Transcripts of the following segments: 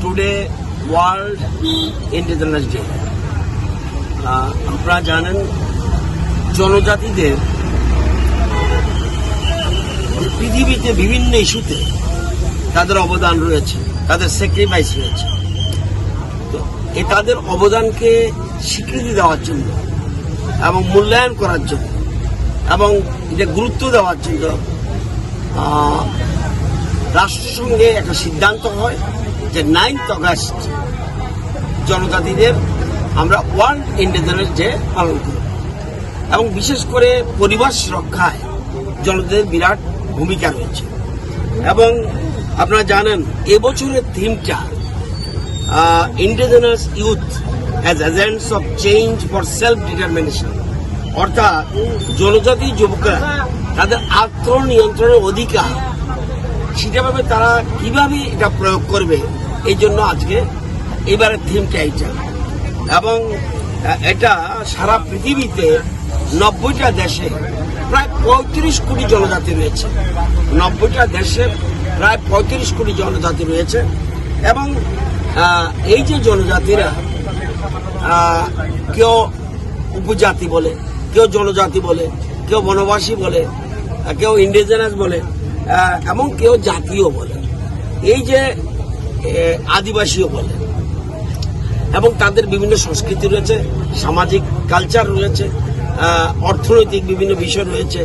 Today world independence day আপনারা জানেন, জনজাতিদের পৃথিবীতে বিভিন্ন ইস্যুতে তাদের অবদান রয়েছে, তাদের স্যাক্রিফাইস রয়েছে। তো এ তাদের অবদানকে স্বীকৃতি দেওয়ার জন্য এবং মূল্যায়ন করার জন্য এবং এটা গুরুত্ব দেওয়ার জন্য রাষ্ট্রসংঘে একটা সিদ্ধান্ত হয়। যে নাইনথ অগাস্ট জনজাতিদের আমরা ওয়ার্ল্ড ইন্ডিপেন্ডেন্স ডে পালন করি এবং বিশেষ করে পরিবেশ রক্ষায় জনতাদের বিরাট ভূমিকা রয়েছে। এবং আপনারা জানেন, এবছরের থিমটা indigenous youth as agents of change for self determination অর্থাৎ জনজাতি যুবকরা তাদের আত্মনিয়ন্ত্রণের অধিকার সেটাভাবে তারা কীভাবে এটা প্রয়োগ করবে এই জন্য আজকে এবারের থিমটা এইটা। এবং এটা সারা পৃথিবীতে নব্বইটা দেশে প্রায় পঁয়ত্রিশ কোটি জনজাতি রয়েছে। নব্বইটা দেশে প্রায় পঁয়ত্রিশ কোটি জনজাতি রয়েছে। এবং এই যে জনজাতিরা কেউ উপজাতি বলে, কেউ জনজাতি বলে, কেউ বনবাসী বলে, কেউ ইন্ডিজেনাস বলে এবং কেউ জাতীয় বলে। এই যে আদিবাসীও বলে। এবং তাদের বিভিন্ন সংস্কৃতি রয়েছে সামাজিক কালচার রয়েছে অর্থনৈতিক বিভিন্ন বিষয় রয়েছে।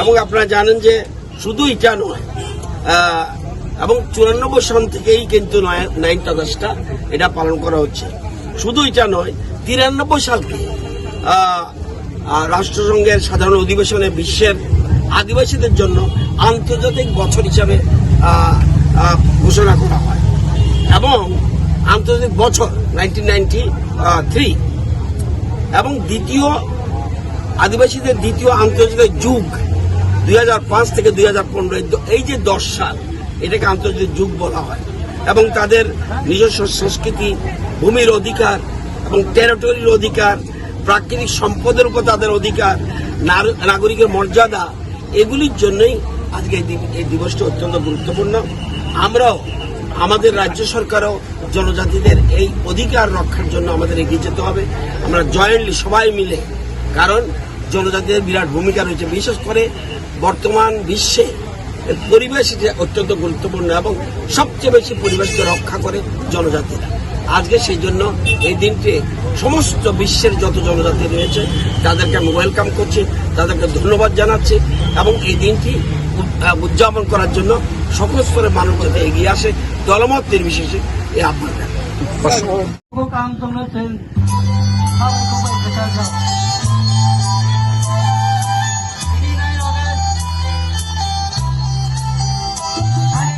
এবং আপনারা জানেন যে শুধু এটা নয় এবং চুরানব্বই সন থেকেই কিন্তু নাইনথ আগস্টটা এটা পালন করা হচ্ছে। শুধু এটা নয় তিরানব্বই সাল আহ, রাষ্ট্রসংঘের সাধারণ অধিবেশনে বিশ্বের আদিবাসীদের জন্য আন্তর্জাতিক বছর হিসাবে ঘোষণা করা হয়। এবং আন্তর্জাতিক বছর নাইনটিন এবং দ্বিতীয় আদিবাসীদের দ্বিতীয় আন্তর্জাতিক যুগ দুই হাজার পাঁচ থেকে দুই হাজার পনেরো এই যে দশ সাল, এটাকে আন্তর্জাতিক যুগ বলা হয়। এবং তাদের নিজস্ব সংস্কৃতি, ভূমির অধিকার এবং টেরিটরির অধিকার, প্রাকৃতিক সম্পদের উপর তাদের অধিকার নাগরিকের মর্যাদা, এগুলির জন্যই আজকে এই দিবসটি অত্যন্ত গুরুত্বপূর্ণ। আমরাও আমাদের রাজ্য সরকারও জনজাতিদের এই অধিকার রক্ষার জন্য আমাদের এগিয়ে যেতে হবে। আমরা জয়েন্টলি সবাই মিলে, কারণ জনজাতিদের বিরাট ভূমিকা রয়েছে। বিশেষ করে বর্তমান বিশ্বে পরিবেশ যে অত্যন্ত গুরুত্বপূর্ণ এবং সবচেয়ে বেশি পরিবেশকে রক্ষা করে জনজাতিরা। আজকে সেই জন্য এই দিনটি সমস্ত বিশ্বের যত জনজাতি রয়েছে, তাদেরকে আমি ওয়েলকাম করছি, তাদেরকে ধন্যবাদ জানাচ্ছি এবং এই দিনটি উদযাপন করার জন্য সকল স্তরের মানুষ এগিয়ে আসে। দলমত নির্বিশেষে এই আহ্বান